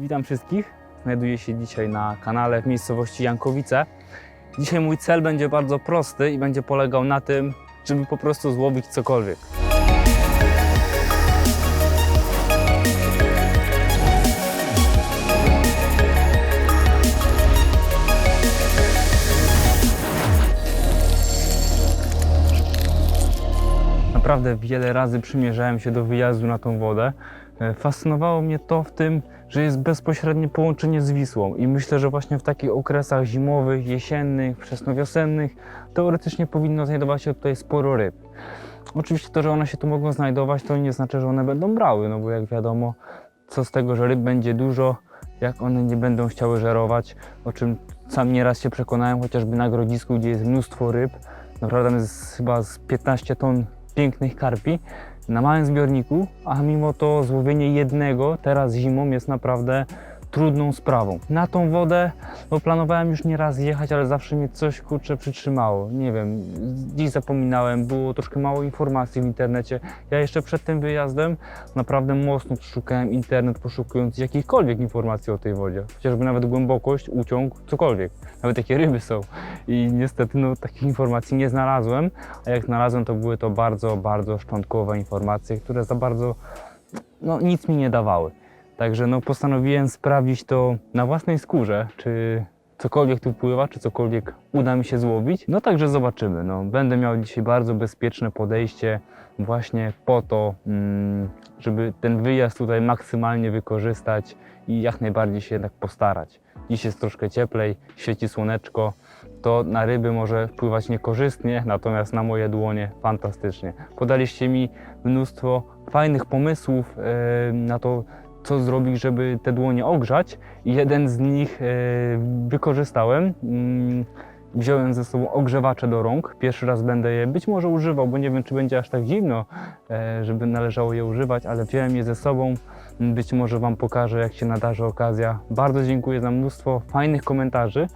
Witam wszystkich. Znajduję się dzisiaj na kanale w miejscowości Jankowice. Dzisiaj mój cel będzie bardzo prosty i będzie polegał na tym, żeby po prostu złowić cokolwiek. Naprawdę wiele razy przymierzałem się do wyjazdu na tą wodę. E, Fascynowało mnie to w tym, że jest bezpośrednie połączenie z Wisłą i myślę, że właśnie w takich okresach zimowych, jesiennych, wczesnowiosennych teoretycznie powinno znajdować się tutaj sporo ryb. Oczywiście to, że one się tu mogą znajdować, to nie znaczy, że one będą brały, no bo jak wiadomo, co z tego, że ryb będzie dużo, jak one nie będą chciały żerować, o czym sam nieraz się przekonałem, chociażby na Grodzisku, gdzie jest mnóstwo ryb. Naprawdę jest chyba z 15 ton pięknych karpi na małym zbiorniku, a mimo to złowienie jednego teraz zimą jest naprawdę trudną sprawą. Na tą wodę bo planowałem już nie raz jechać, ale zawsze mnie coś kurczę przytrzymało. Nie wiem, dziś zapominałem, było troszkę mało informacji w internecie. Ja jeszcze przed tym wyjazdem naprawdę mocno szukałem internet, poszukując jakichkolwiek informacji o tej wodzie. Chociażby nawet głębokość, uciąg, cokolwiek. Nawet jakie ryby są. I niestety no, takich informacji nie znalazłem, a jak znalazłem, to były to bardzo, bardzo szczątkowe informacje, które za bardzo no, nic mi nie dawały. Także no, postanowiłem sprawdzić to na własnej skórze, czy cokolwiek tu pływa, czy cokolwiek uda mi się złowić. No także zobaczymy. No, będę miał dzisiaj bardzo bezpieczne podejście właśnie po to, mm, żeby ten wyjazd tutaj maksymalnie wykorzystać i jak najbardziej się jednak postarać. Dziś jest troszkę cieplej, świeci słoneczko, to na ryby może wpływać niekorzystnie, natomiast na moje dłonie fantastycznie. Podaliście mi mnóstwo fajnych pomysłów e, na to, co zrobić, żeby te dłonie ogrzać jeden z nich e, wykorzystałem. Mm, Wziąłem ze sobą ogrzewacze do rąk. Pierwszy raz będę je być może używał, bo nie wiem, czy będzie aż tak zimno, e, żeby należało je używać, ale wziąłem je ze sobą. Być może Wam pokażę, jak się nadarzy okazja. Bardzo dziękuję za mnóstwo fajnych komentarzy.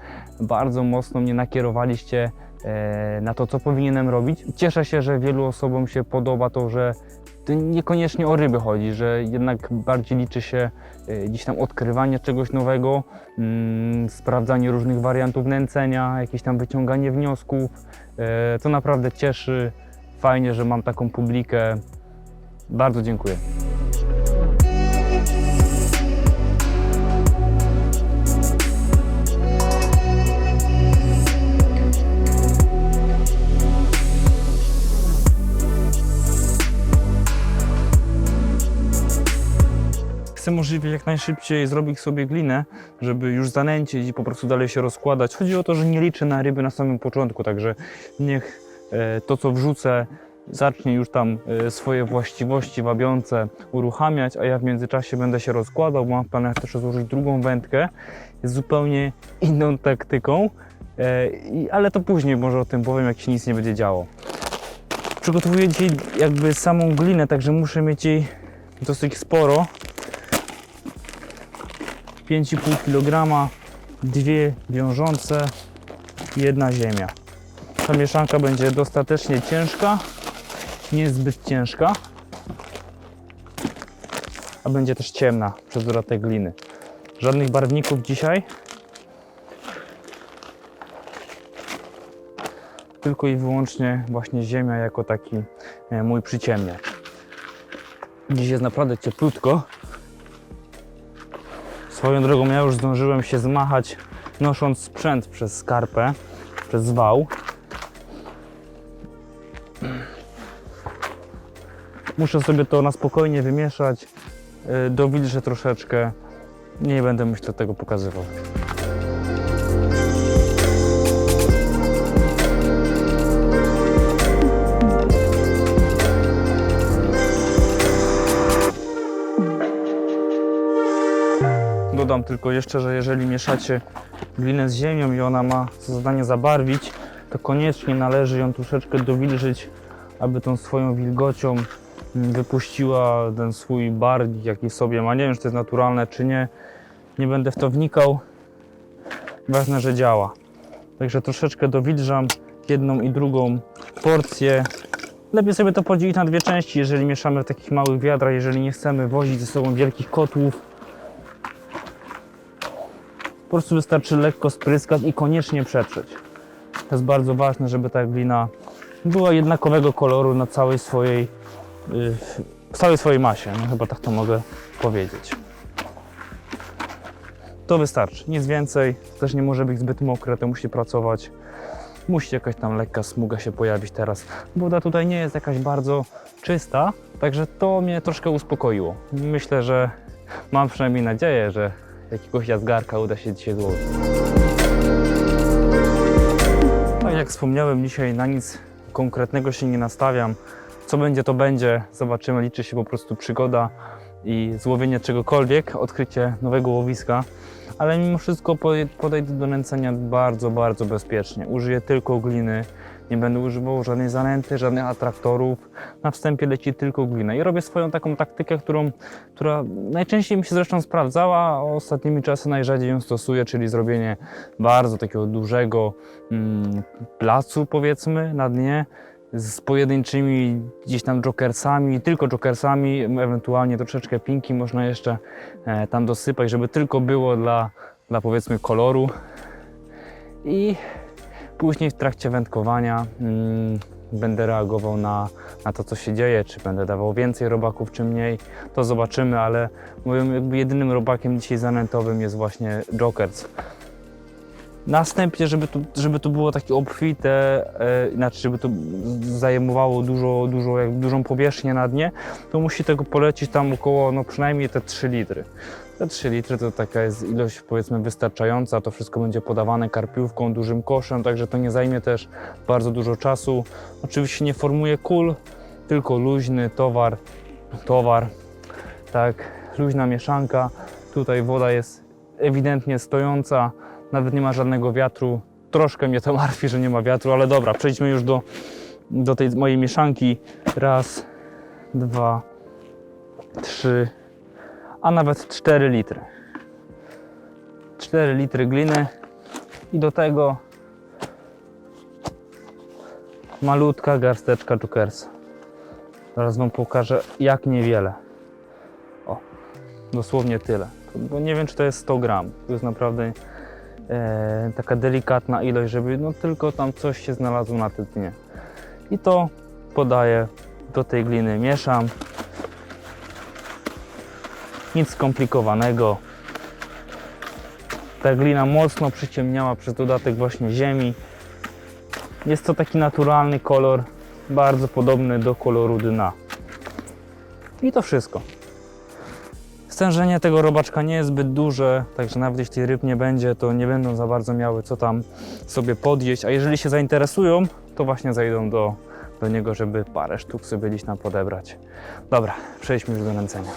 Bardzo mocno mnie nakierowaliście e, na to, co powinienem robić. Cieszę się, że wielu osobom się podoba to, że to niekoniecznie o ryby chodzi, że jednak bardziej liczy się e, gdzieś tam odkrywanie czegoś nowego, mm, sprawdzanie różnych wariantów nęcenia, jakieś tam wyciąganie wniosków. To naprawdę cieszy. Fajnie, że mam taką publikę. Bardzo dziękuję. Chcę możliwie jak najszybciej zrobić sobie glinę, żeby już zanęcić i po prostu dalej się rozkładać. Chodzi o to, że nie liczę na ryby na samym początku, także niech e, to, co wrzucę, zacznie już tam e, swoje właściwości wabiące uruchamiać, a ja w międzyczasie będę się rozkładał, mam w planach też złożyć drugą wędkę z zupełnie inną taktyką, e, ale to później może o tym powiem, jak się nic nie będzie działo. Przygotowuję dzisiaj jakby samą glinę, także muszę mieć jej dosyć sporo. 5,5 kg, dwie wiążące, jedna ziemia. Ta mieszanka będzie dostatecznie ciężka, niezbyt ciężka, a będzie też ciemna przez dodatek gliny. Żadnych barwników dzisiaj. Tylko i wyłącznie właśnie ziemia jako taki e, mój przyciemniacz. Dziś jest naprawdę cieplutko. Swoją drogą ja już zdążyłem się zmachać nosząc sprzęt przez skarpę, przez wał. Muszę sobie to na spokojnie wymieszać, yy, dowilżę troszeczkę. Nie będę myślę tego pokazywał. Dodam tylko jeszcze, że jeżeli mieszacie glinę z ziemią i ona ma za zadanie zabarwić, to koniecznie należy ją troszeczkę dowilżyć, aby tą swoją wilgocią mm, wypuściła ten swój barwnik, jaki sobie ma. Nie wiem, czy to jest naturalne, czy nie. Nie będę w to wnikał. Ważne, że działa. Także troszeczkę dowilżam jedną i drugą porcję. Lepiej sobie to podzielić na dwie części, jeżeli mieszamy w takich małych wiadrach, jeżeli nie chcemy wozić ze sobą wielkich kotłów. Prostu wystarczy lekko spryskać i koniecznie przetrzeć. To jest bardzo ważne, żeby ta glina była jednakowego koloru na całej swojej, yy, w całej swojej masie. No, chyba tak to mogę powiedzieć. To wystarczy, nic więcej. Też nie może być zbyt mokre, to musi pracować. Musi jakaś tam lekka smuga się pojawić teraz. Woda tutaj nie jest jakaś bardzo czysta, także to mnie troszkę uspokoiło. Myślę, że mam przynajmniej nadzieję, że jakiegoś jazgarka uda się dzisiaj złowić. Tak jak wspomniałem, dzisiaj na nic konkretnego się nie nastawiam. Co będzie, to będzie. Zobaczymy, liczy się po prostu przygoda i złowienie czegokolwiek, odkrycie nowego łowiska. Ale mimo wszystko podejdę do nęcenia bardzo, bardzo bezpiecznie. Użyję tylko gliny, nie będę używał żadnej zanęty, żadnych atraktorów. Na wstępie leci tylko glina i robię swoją taką taktykę, którą, która najczęściej mi się zresztą sprawdzała, a ostatnimi czasy najrzadziej ją stosuję, czyli zrobienie bardzo takiego dużego mm, placu powiedzmy na dnie z pojedynczymi gdzieś tam jokersami, tylko jokersami, ewentualnie troszeczkę pinki można jeszcze e, tam dosypać, żeby tylko było dla, dla powiedzmy koloru. I później w trakcie wędkowania mm, będę reagował na, na to, co się dzieje, czy będę dawał więcej robaków, czy mniej, to zobaczymy, ale moim jedynym robakiem dzisiaj zanętowym jest właśnie jokers. Następnie, żeby to, żeby to było takie obfite, e, inaczej, żeby to zajmowało dużo, dużo, jak, dużą powierzchnię na dnie, to musi tego polecić tam około, no przynajmniej te 3 litry. Te 3 litry to taka jest ilość powiedzmy wystarczająca, to wszystko będzie podawane karpiówką, dużym koszem, także to nie zajmie też bardzo dużo czasu. Oczywiście nie formuje kul, tylko luźny towar, towar, tak, luźna mieszanka. Tutaj woda jest ewidentnie stojąca, nawet nie ma żadnego wiatru. Troszkę mnie to martwi, że nie ma wiatru, ale dobra, przejdźmy już do, do tej mojej mieszanki. Raz, dwa, trzy, a nawet 4 litry. 4 litry gliny i do tego malutka garsteczka jokersa. Zaraz Wam pokażę jak niewiele. O, dosłownie tyle. Bo nie wiem czy to jest 100 gram. To jest naprawdę e, taka delikatna ilość, żeby no tylko tam coś się znalazło na tym dnie. I to podaję do tej gliny, mieszam. Nic skomplikowanego. Ta glina mocno przyciemniała przez dodatek właśnie ziemi. Jest to taki naturalny kolor, bardzo podobny do koloru dna. I to wszystko. Stężenie tego robaczka nie jest zbyt duże, także nawet jeśli ryb nie będzie, to nie będą za bardzo miały co tam sobie podjeść. A jeżeli się zainteresują, to właśnie zejdą do, do niego, żeby parę sztuk sobie gdzieś tam podebrać. Dobra, przejdźmy już do nęcenia.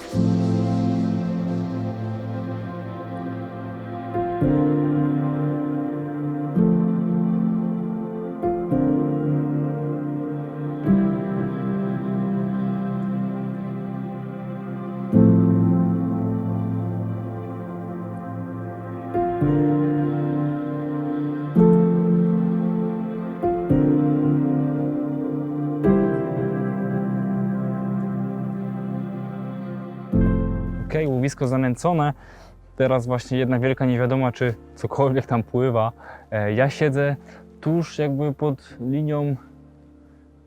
Łowisko zanęcone. Teraz właśnie jedna wielka niewiadoma, czy cokolwiek tam pływa. E, Ja siedzę tuż jakby pod linią,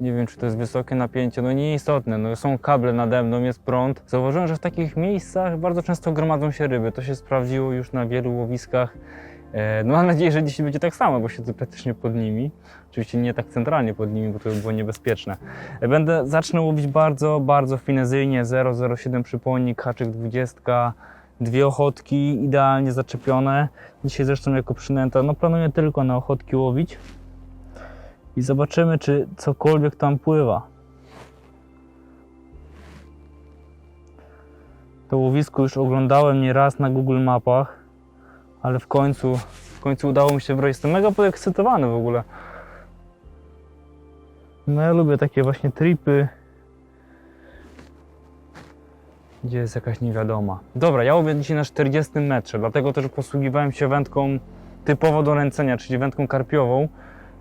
nie wiem czy to jest wysokie napięcie, no nieistotne, no są kable nade mną, jest prąd. Zauważyłem, że w takich miejscach bardzo często gromadzą się ryby. To się sprawdziło już na wielu łowiskach. E, No mam nadzieję, że dzisiaj będzie tak samo, bo siedzę praktycznie pod nimi. Oczywiście nie tak centralnie pod nimi, bo to by było niebezpieczne. E, Będę, zacznę łowić bardzo, bardzo finezyjnie, 0,07 przypłonnik, haczyk 20, dwie ochotki idealnie zaczepione. Dzisiaj zresztą jako przynęta, no planuję tylko na ochotki łowić. I zobaczymy, czy cokolwiek tam pływa. To łowisko już oglądałem nieraz na Google Mapach, ale w końcu, w końcu udało mi się wrócić. Jestem mega podekscytowany w ogóle. No ja lubię takie właśnie tripy, gdzie jest jakaś niewiadoma. Dobra, ja łowię dzisiaj na 40 metrze, dlatego też posługiwałem się wędką typowo do ręcenia, czyli wędką karpiową.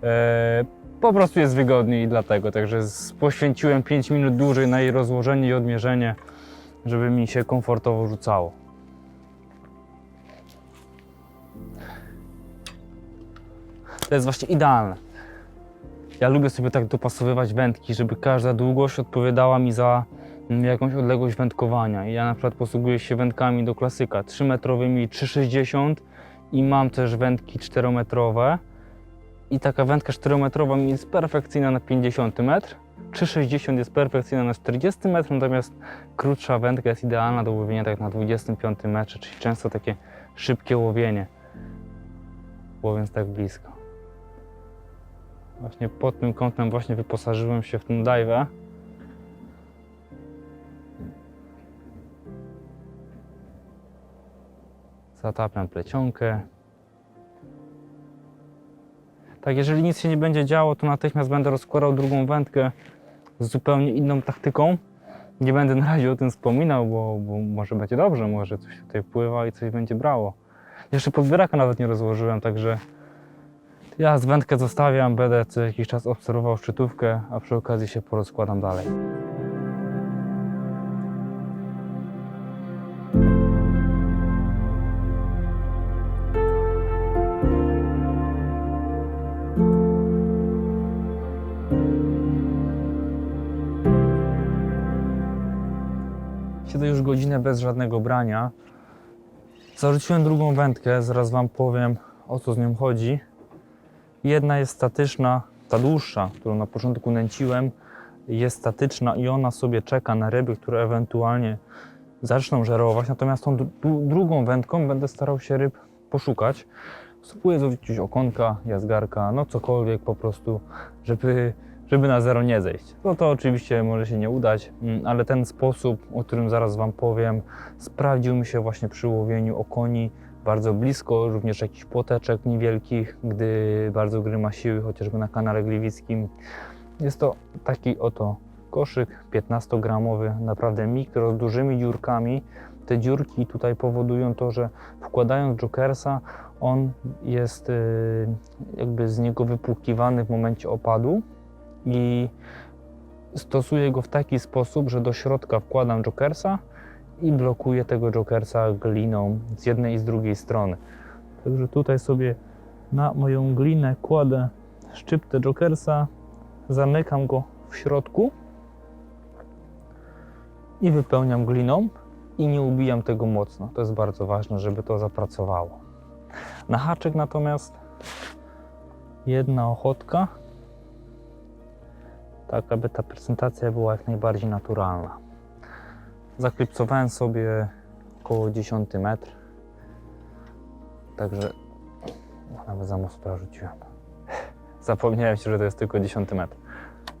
Eee, po prostu jest wygodniej i dlatego, także poświęciłem 5 minut dłużej na jej rozłożenie i odmierzenie, żeby mi się komfortowo rzucało. To jest właśnie idealne. Ja lubię sobie tak dopasowywać wędki, żeby każda długość odpowiadała mi za mm, jakąś odległość wędkowania. Ja na przykład posługuję się wędkami do klasyka 3-metrowymi 3,60 i mam też wędki 4-metrowe. I taka wędka 4-metrowa mi jest perfekcyjna na 50 metr. 3,60 jest perfekcyjna na 40 metr, natomiast krótsza wędka jest idealna do łowienia tak na 25 metrze, czyli często takie szybkie łowienie, łowiąc tak blisko. Właśnie pod tym kątem właśnie wyposażyłem się w ten dive. Zatapiam plecionkę. Tak, jeżeli nic się nie będzie działo, to natychmiast będę rozkładał drugą wędkę z zupełnie inną taktyką. Nie będę na razie o tym wspominał, bo, bo może będzie dobrze, może coś tutaj pływa i coś będzie brało. Jeszcze podbieraka nawet nie rozłożyłem, także ja z wędkę zostawiam, będę co jakiś czas obserwował szczytówkę, a przy okazji się porozkładam dalej. Siedzę już godzinę bez żadnego brania. Zarzuciłem drugą wędkę, zaraz Wam powiem o co z nią chodzi. Jedna jest statyczna, ta dłuższa, którą na początku nęciłem, jest statyczna i ona sobie czeka na ryby, które ewentualnie zaczną żerować. Natomiast tą dru- drugą wędką będę starał się ryb poszukać. Spróbuję złowić okonka, jazgarka, no cokolwiek po prostu, żeby, żeby na zero nie zejść. No to oczywiście może się nie udać, mm, ale ten sposób, o którym zaraz Wam powiem, sprawdził mi się właśnie przy łowieniu okoni bardzo blisko, również jakichś płoteczek niewielkich, gdy bardzo grymasiły, chociażby na kanale gliwickim. Jest to taki oto koszyk 15-gramowy, naprawdę mikro, z dużymi dziurkami. Te dziurki tutaj powodują to, że wkładając jokersa, on jest y, jakby z niego wypłukiwany w momencie opadu i stosuję go w taki sposób, że do środka wkładam jokersa i blokuję tego jokersa gliną z jednej i z drugiej strony. Także tutaj sobie na moją glinę kładę szczyptę jokersa, zamykam go w środku i wypełniam gliną i nie ubijam tego mocno. To jest bardzo ważne, żeby to zapracowało. Na haczyk natomiast jedna ochotka, tak aby ta prezentacja była jak najbardziej naturalna. Zaklipsowałem sobie około 10 metr. Także nawet za mocno rzuciłem. Zapomniałem się, że to jest tylko 10 metr.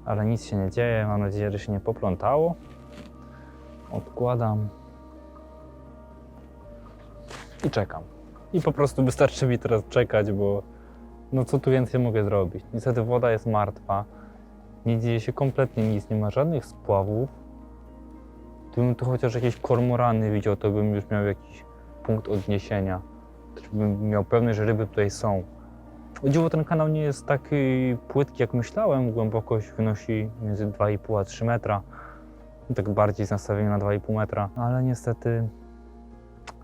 Ale nic się nie dzieje. Mam nadzieję, że się nie poplątało. Odkładam. I czekam. I po prostu wystarczy mi teraz czekać, bo no co tu więcej mogę zrobić? Niestety woda jest martwa. Nie dzieje się kompletnie nic, nie ma żadnych spławów. Gdybym tu chociaż jakieś kormorany widział, to bym już miał jakiś punkt odniesienia. Bym miał pewność, że ryby tutaj są. O dziwo ten kanał nie jest taki płytki, jak myślałem. Głębokość wynosi między 2,5 a 3 metra. Tak bardziej z nastawieniem na 2,5 metra. Ale niestety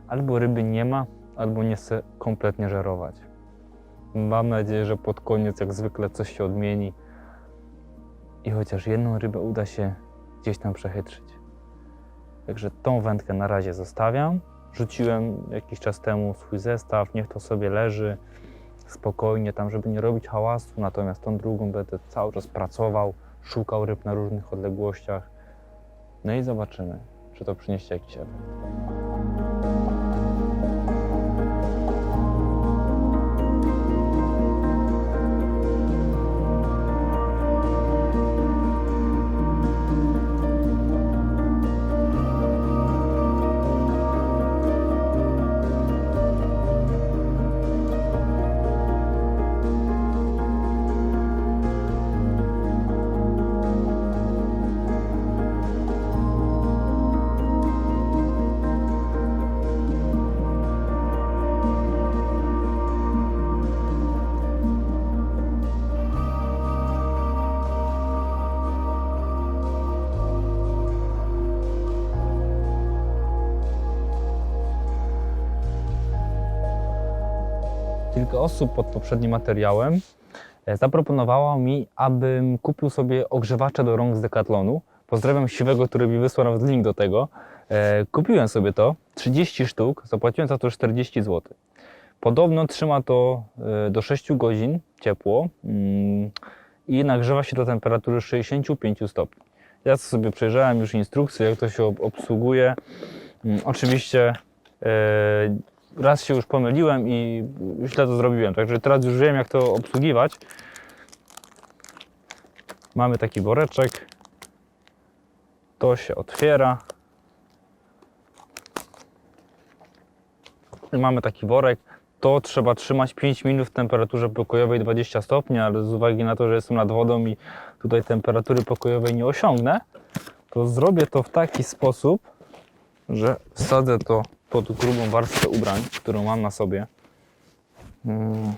albo ryby nie ma, albo nie chce kompletnie żerować. Mam nadzieję, że pod koniec jak zwykle coś się odmieni i chociaż jedną rybę uda się gdzieś tam przechytrzyć. Także tą wędkę na razie zostawiam. Rzuciłem jakiś czas temu swój zestaw, niech to sobie leży spokojnie tam, żeby nie robić hałasu, natomiast tą drugą będę cały czas pracował, szukał ryb na różnych odległościach. No i zobaczymy, czy to przyniesie jakiś efekt. Osób pod poprzednim materiałem e, zaproponowało mi, abym kupił sobie ogrzewacze do rąk z Decathlonu. Pozdrawiam Siwego, który mi wysłał nawet link do tego. E, Kupiłem sobie to, 30 sztuk, zapłaciłem za to 40 zł. Podobno trzyma to e, do 6 godzin ciepło mm, i nagrzewa się do temperatury 65 stopni. Ja sobie przejrzałem już instrukcję, jak to się ob- obsługuje. Mm, Oczywiście raz się już pomyliłem i źle to zrobiłem, także teraz już wiem, jak to obsługiwać. Mamy taki woreczek. To się otwiera. Mamy taki worek. To trzeba trzymać 5 minut w temperaturze pokojowej 20 stopni, ale z uwagi na to, że jestem nad wodą i tutaj temperatury pokojowej nie osiągnę, to zrobię to w taki sposób, że wsadzę to pod grubą warstwę ubrań, którą mam na sobie. Mm.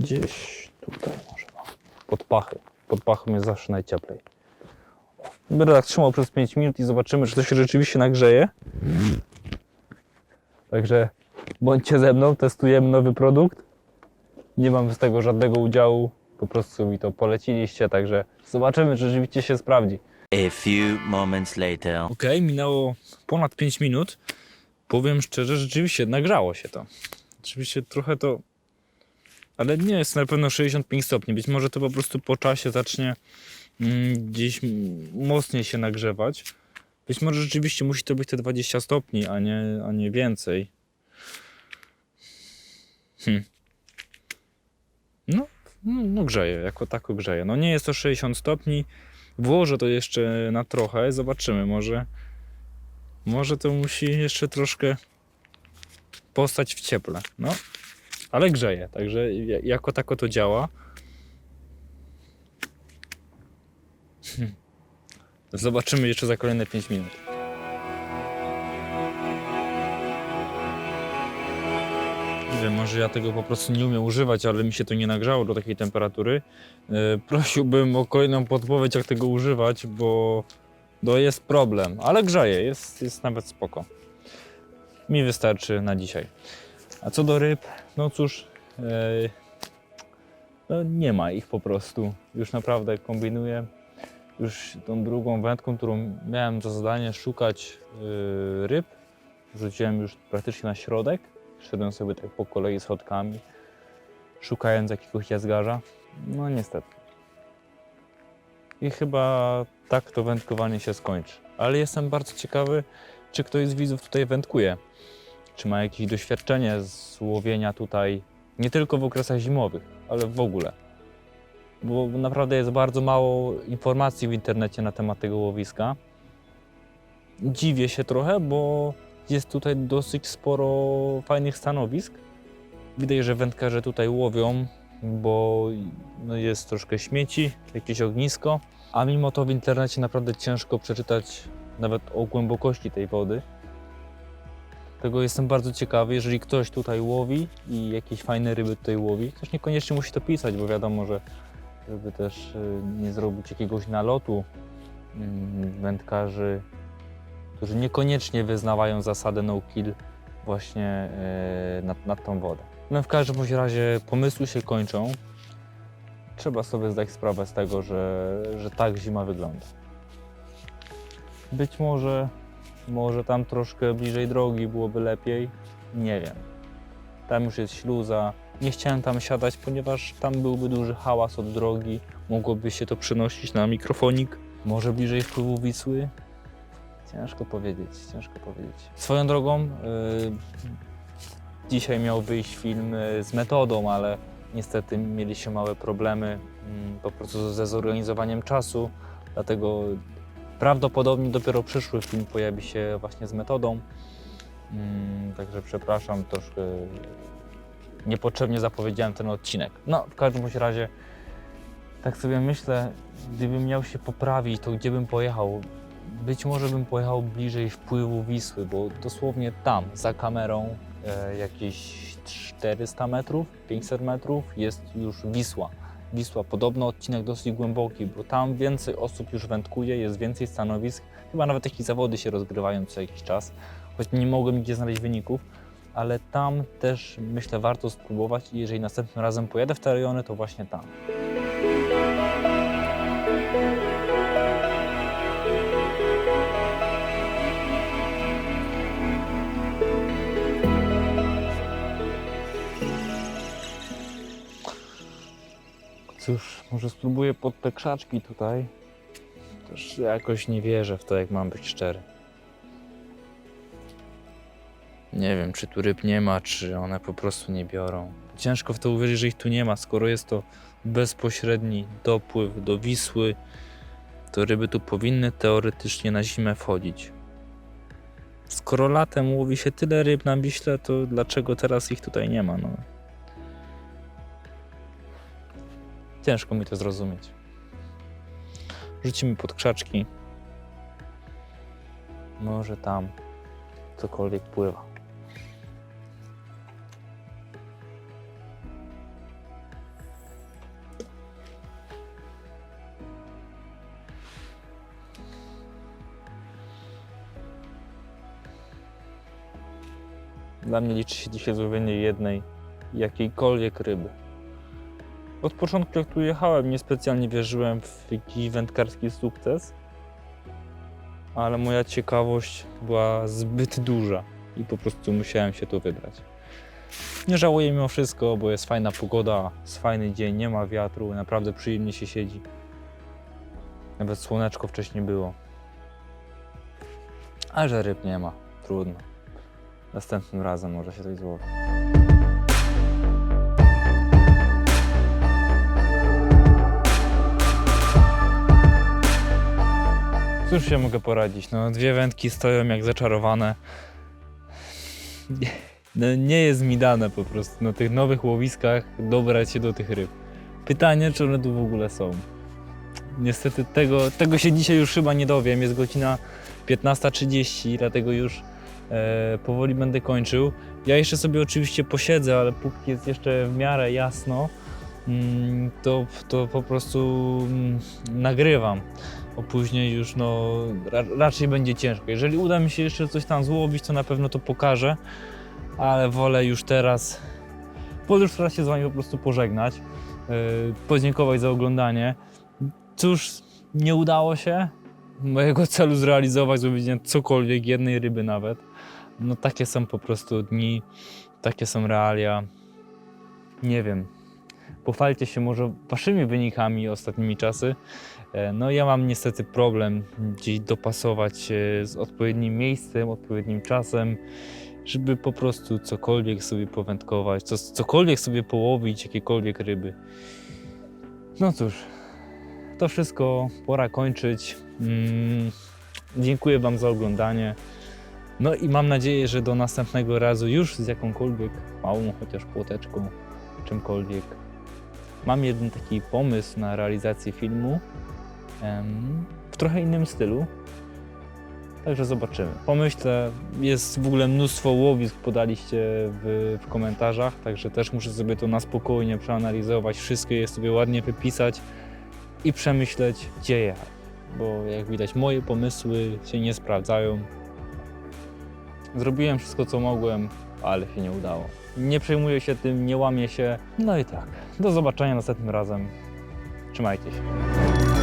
Gdzieś tutaj może. Pod pachy. Pod pachą jest zawsze najcieplej. Będę tak trzymał przez 5 minut i zobaczymy, czy to się rzeczywiście nagrzeje. Także bądźcie ze mną, testujemy nowy produkt. Nie mam z tego żadnego udziału, po prostu mi to poleciliście, także zobaczymy, czy rzeczywiście się sprawdzi. A few moments later. Ok, minęło ponad 5 minut. Powiem szczerze, rzeczywiście nagrzało się to. Oczywiście trochę to. Ale nie jest na pewno 65 stopni. Być może to po prostu po czasie zacznie mm, gdzieś mocniej się nagrzewać. Być może rzeczywiście musi to być te 20 stopni, a nie, a nie więcej. Hm. No, no, no grzeje, jako tako grzeje. No nie jest to 60 stopni. Włożę to jeszcze na trochę, zobaczymy, może może to musi jeszcze troszkę postać w cieple, no. Ale grzeje, także ja- jako tako to działa. Hmm. Zobaczymy jeszcze za kolejne 5 minut. Wiem, może ja tego po prostu nie umiem używać, ale mi się to nie nagrzało do takiej temperatury. E, Prosiłbym o kolejną podpowiedź, jak tego używać, bo to jest problem, ale grzeje, jest, jest nawet spoko. Mi wystarczy na dzisiaj. A co do ryb, no cóż, e, no nie ma ich po prostu. Już naprawdę kombinuję. Już tą drugą wędką, którą miałem za zadanie szukać e, ryb, rzuciłem już praktycznie na środek. Szedłem sobie tak po kolei schodkami, szukając jakiegoś jazgarza. No niestety. I chyba tak to wędkowanie się skończy. Ale jestem bardzo ciekawy, czy ktoś z widzów tutaj wędkuje. Czy ma jakieś doświadczenie z łowienia tutaj, nie tylko w okresach zimowych, ale w ogóle. Bo naprawdę jest bardzo mało informacji w internecie na temat tego łowiska. Dziwię się trochę, bo jest tutaj dosyć sporo fajnych stanowisk. Widać, że wędkarze tutaj łowią, bo no jest troszkę śmieci, jakieś ognisko, a mimo to w internecie naprawdę ciężko przeczytać nawet o głębokości tej wody. Tego jestem bardzo ciekawy, jeżeli ktoś tutaj łowi i jakieś fajne ryby tutaj łowi, ktoś niekoniecznie musi to pisać, bo wiadomo, że żeby też y, nie zrobić jakiegoś nalotu mm, wędkarzy, którzy niekoniecznie wyznawają zasadę no kill właśnie y, nad, nad tą wodę. No w każdym razie pomysły się kończą. Trzeba sobie zdać sprawę z tego, że, że tak zima wygląda. Być może, może tam troszkę bliżej drogi byłoby lepiej. Nie wiem. Tam już jest śluza. Nie chciałem tam siadać, ponieważ tam byłby duży hałas od drogi. Mogłoby się to przenosić na mikrofonik. Może bliżej wpływu Wisły. Ciężko powiedzieć, ciężko powiedzieć. Swoją drogą, yy, dzisiaj miał wyjść film yy, z metodą, ale niestety mieliśmy małe problemy mm, po prostu ze zorganizowaniem czasu, dlatego prawdopodobnie dopiero przyszły film pojawi się właśnie z metodą. Mm, Także przepraszam, troszkę niepotrzebnie zapowiedziałem ten odcinek. No, w każdym razie, tak sobie myślę, gdybym miał się poprawić, to gdzie bym pojechał? Być może bym pojechał bliżej wpływu Wisły, bo dosłownie tam, za kamerą, e, jakieś 400 metrów, 500 metrów jest już Wisła. Wisła, podobno odcinek dosyć głęboki, bo tam więcej osób już wędkuje, jest więcej stanowisk. Chyba nawet jakieś zawody się rozgrywają co jakiś czas, choć nie mogłem nigdzie znaleźć wyników. ale tam też myślę warto spróbować i jeżeli następnym razem pojadę w te rejony, to właśnie tam. Cóż, może spróbuję pod te krzaczki tutaj. Też jakoś nie wierzę w to, jak mam być szczery. Nie wiem, czy tu ryb nie ma, czy one po prostu nie biorą. Ciężko w to uwierzyć, że ich tu nie ma, skoro jest to bezpośredni dopływ do Wisły, to ryby tu powinny teoretycznie na zimę wchodzić. Skoro latem łowi się tyle ryb na Wiśle, to dlaczego teraz ich tutaj nie ma? No. Ciężko mi to zrozumieć. Rzucimy pod krzaczki. Może tam cokolwiek pływa. Dla mnie liczy się dzisiaj złowienie jednej, jakiejkolwiek ryby. Od początku, jak tu jechałem, niespecjalnie wierzyłem w jakiś wędkarski sukces, ale moja ciekawość była zbyt duża i po prostu musiałem się tu wybrać. Nie żałuję mimo wszystko, bo jest fajna pogoda, jest fajny dzień, nie ma wiatru, naprawdę przyjemnie się siedzi. Nawet słoneczko wcześniej było. A że ryb nie ma, trudno. Następnym razem może się coś złowi. Cóż się mogę poradzić? No, dwie wędki stoją jak zaczarowane. No, nie jest mi dane po prostu na tych nowych łowiskach dobrać się do tych ryb. Pytanie, czy one tu w ogóle są. Niestety tego, tego się dzisiaj już chyba nie dowiem. Jest godzina 15.30, dlatego już e, powoli będę kończył. Ja jeszcze sobie oczywiście posiedzę, ale póki jest jeszcze w miarę jasno, mm, to, to po prostu mm, nagrywam później już no ra raczej będzie ciężko. Jeżeli uda mi się jeszcze coś tam złowić, to na pewno to pokażę, ale wolę już teraz, już teraz się z Wami po prostu pożegnać, yy, podziękować za oglądanie. Cóż, nie udało się mojego celu zrealizować, złowienie cokolwiek, jednej ryby nawet. No takie są po prostu dni, takie są realia. Nie wiem, pochwalcie się może Waszymi wynikami ostatnimi czasy. E, No ja mam niestety problem gdzieś dopasować się z odpowiednim miejscem, odpowiednim czasem, żeby po prostu cokolwiek sobie powędkować, co, cokolwiek sobie połowić, jakiekolwiek ryby. No cóż, to wszystko pora kończyć. Mm, dziękuję Wam za oglądanie. No i mam nadzieję, że do następnego razu już z jakąkolwiek małą chociaż płoteczką, czymkolwiek. Mam jeden taki pomysł na realizację filmu w trochę innym stylu. Także zobaczymy. Pomyślę, jest w ogóle mnóstwo łowisk, podaliście w, w komentarzach, także też muszę sobie to na spokojnie przeanalizować, wszystko je sobie ładnie wypisać i przemyśleć, gdzie jechać. Bo jak widać, moje pomysły się nie sprawdzają. Zrobiłem wszystko, co mogłem, ale się nie udało. Nie przejmuję się tym, nie łamię się. No i tak. Do zobaczenia następnym razem. Trzymajcie się.